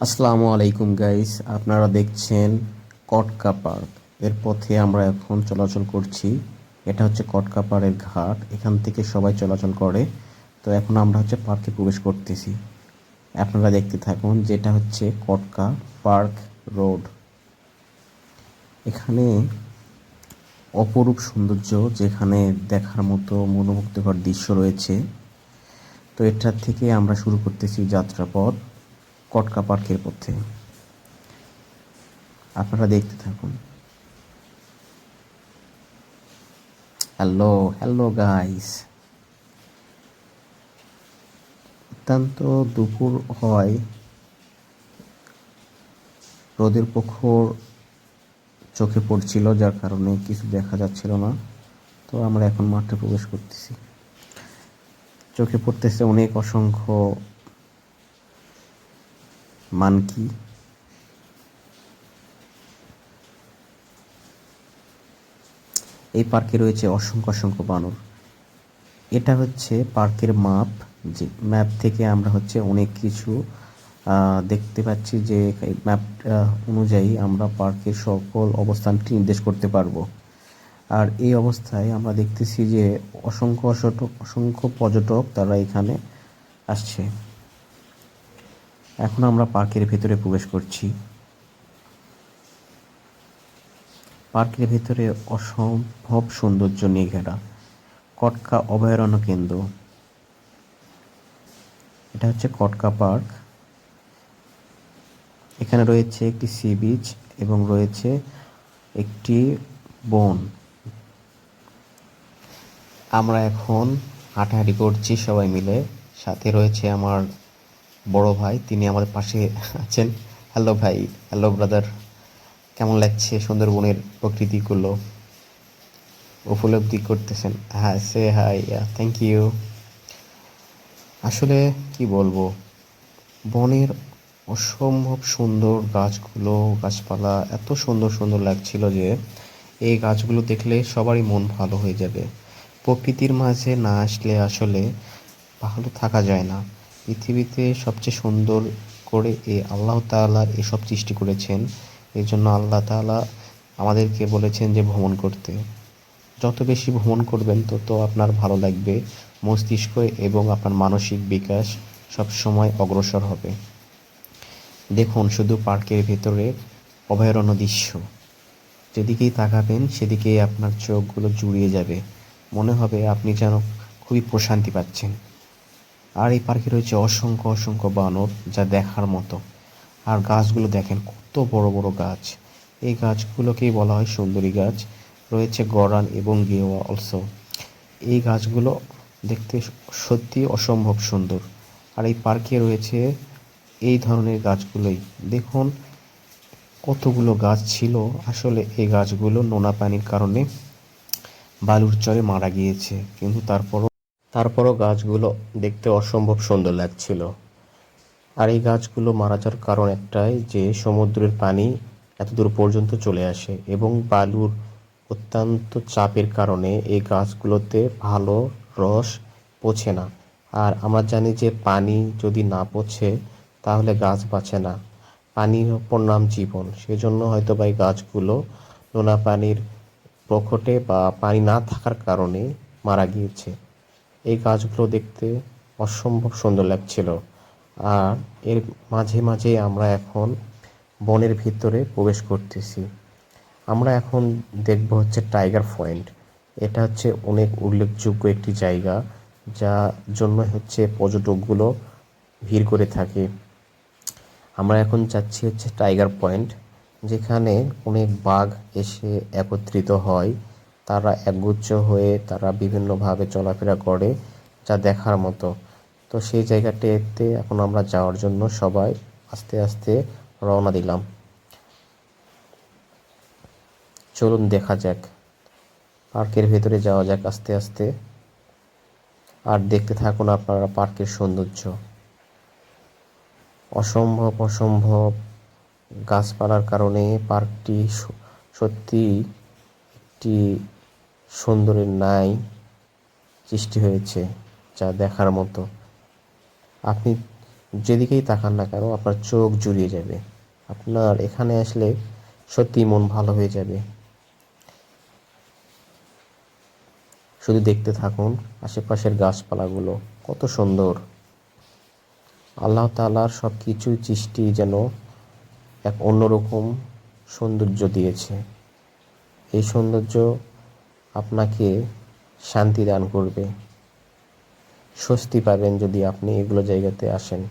আসসালামু আলাইকুম গাইস আপনারা দেখছেন কটকা পার্ক। এর পথে আমরা এখন চলাচল করছি। এটা হচ্ছে কটকা পাড়ের ঘাট। এখান থেকে সবাই চলাচল করে। তো এখন আমরা হচ্ছে পার্কে প্রবেশ করতেছি। আপনারা দেখতে থাকুন, যেটা হচ্ছে কটকা পার্ক রোড। এখানে অপরূপ সৌন্দর্য, যেখানে দেখার মতো মনোমুগ্ধকর দৃশ্য রয়েছে। তো এটার থেকে আমরা শুরু করতেছি যাত্রাপথ। কটকা পার্কের পথে। আপনারা দেখতে থাকুন। হ্যালো হ্যালো গাইস অত্যন্ত দুপুর হয়। রোদের প্রখর চোখে পড়ছিল, যার কারণে কিছু দেখা যাচ্ছিল না। তো আমরা এখন মাঠে প্রবেশ করতেছি। চোখে পড়তেছে অনেক অসংখ্য মানকি এই পার্কে রয়েছে অসংখ্য অসংখ্য বানর। এটা হচ্ছে পার্কের মাপ, যে ম্যাপ থেকে আমরা হচ্ছে অনেক কিছু দেখতে পাচ্ছি যে ম্যাপ অনুযায়ী আমরা পার্কের সকল অবস্থানটি নির্দেশ করতে পারব। আর এই অবস্থায় আমরা দেখতেছি যে অসংখ্য অসংখ্য পর্যটক তারা এখানে আসছে। এখন আমরা পার্কের ভেতরে প্রবেশ করছি। পার্কের ভেতরে অসম্ভব সৌন্দর্য নিয়ে ঘেরা। কটকা অভয়ারণ্য কেন্দ্র। এটা হচ্ছে কটকা পার্ক। এখানে রয়েছে একটি সি বিচ এবং রয়েছে একটি বন। আমরা এখন হাঁটাহাঁটি করছি সবাই মিলে। সাথে রয়েছে আমার বড় ভাই, তিনি আমাদের পাশে আছেন। হ্যালো ভাই হ্যালো ব্রাদার কেমন লাগছে সুন্দরবনের প্রকৃতিগুলো উপলব্ধি করতেছেন। হ্যাঁ সে হাই থ্যাংক ইউ আসলে কি বলব, বনের অসম্ভব সুন্দর গাছগুলো, গাছপালা এত সুন্দর সুন্দর লাগছিল যে, এই গাছগুলো দেখলে সবারই মন ভালো হয়ে যাবে। প্রকৃতির মাঝে না আসলে আসলে ভালো থাকা যায় না। পৃথিবীতে সবচেয়ে সুন্দর করে এই আল্লাহ তাআলা এসব সৃষ্টি করেছেন এই জন্য আল্লাহ তাআলা আমাদেরকে বলেছেন যে ভ্রমণ করতে। যত বেশি ভ্রমণ করবেন, তত আপনার ভালো লাগবে, মস্তিষ্ক এবং আপনার মানসিক বিকাশ সব সময় অগ্রসর হবে। দেখুন, শুধু পার্কের ভেতরে অভয়ারণ্য দৃশ্য। যেদিকেই তাকাবেন, সেদিকেই আপনার চোখগুলো জুড়িয়ে যাবে। মনে হবে আপনি যেন খুবই প্রশান্তি পাচ্ছেন। আর এই পার্কে রয়েছে অসংখ্য অসংখ্য বানর যা দেখার মতো। আর গাছগুলো দেখেন কত বড় বড় গাছ। এই গাছগুলোকেই বলা হয় সুন্দরী গাছ। রয়েছে গরান এবং গেওয়া অলসো এই গাছগুলো দেখতে সত্যি অসম্ভব সুন্দর। আর এই পার্কে রয়েছে এই ধরনের গাছগুলোই। দেখুন কতগুলো গাছ ছিল। আসলে এই গাছগুলো নোনা পানির কারণে বালুর চরে মারা গিয়েছে। কিন্তু তারপরও তারপরও গাছগুলো দেখতে অসম্ভব সুন্দর লাগছিল। আর এই গাছগুলো মারা যাওয়ার কারণ একটাই যে, সমুদ্রের পানি এত দূর পর্যন্ত চলে আসে এবং বালুর অত্যন্ত চাপের কারণে এই গাছগুলোতে ভালো রস পচে না। আর আমরা জানি যে, পানি যদি না পচে তাহলে গাছ বাঁচে না। পানির অপর নাম জীবন। সেজন্য হয়তো বা এই গাছগুলো নোনা পানির প্রকটে বা পানি না থাকার কারণে মারা গিয়েছে। এই গাছগুলো দেখতে অসম্ভব সুন্দর লাগছিল। আর এর মাঝে মাঝে আমরা এখন বনের ভিতরে প্রবেশ করতেছি। আমরা এখন দেখব হচ্ছে টাইগার পয়েন্ট। এটা হচ্ছে অনেক উল্লেখযোগ্য একটি জায়গা যা জন্য হচ্ছে পর্যটকগুলো ভিড় করে থাকে। আমরা এখন যাচ্ছি হচ্ছে টাইগার পয়েন্ট, যেখানে অনেক বাঘ এসে একত্রিত হয়। তারা একগুচ্ছ হয়ে তারা বিভিন্নভাবে চলাফেরা করে যা দেখার মতো। তো সেই জায়গাটিতে এখন আমরা যাওয়ার জন্য সবাই আস্তে আস্তে রওনা দিলাম। চলুন দেখা যাক। পার্কের ভেতরে যাওয়া যাক আস্তে আস্তে। আর দেখতে থাকুন আপনারা পার্কের সৌন্দর্য। অসম্ভব অসম্ভব গাছপালার কারণে পার্কটি সত্যি একটি সুন্দরের ন্যায় সৃষ্টি হয়েছে যা দেখার মতো। আপনি যেদিকেই তাকান না কেন আপনার চোখ জুড়িয়ে যাবে। আপনার এখানে আসলে সত্যি মন ভালো হয়ে যাবে। শুধু দেখতে থাকুন আশেপাশের গাছপালাগুলো, কত সুন্দর। আল্লাহ তাআলার সব কিছুই সৃষ্টি যেন এক অন্যরকম সৌন্দর্য দিয়েছে। এই সৌন্দর্য আপনাকে শান্তি দান করবে। স্বস্তি পাবেন যদি আপনি এগুলো জায়গাতে আসেন।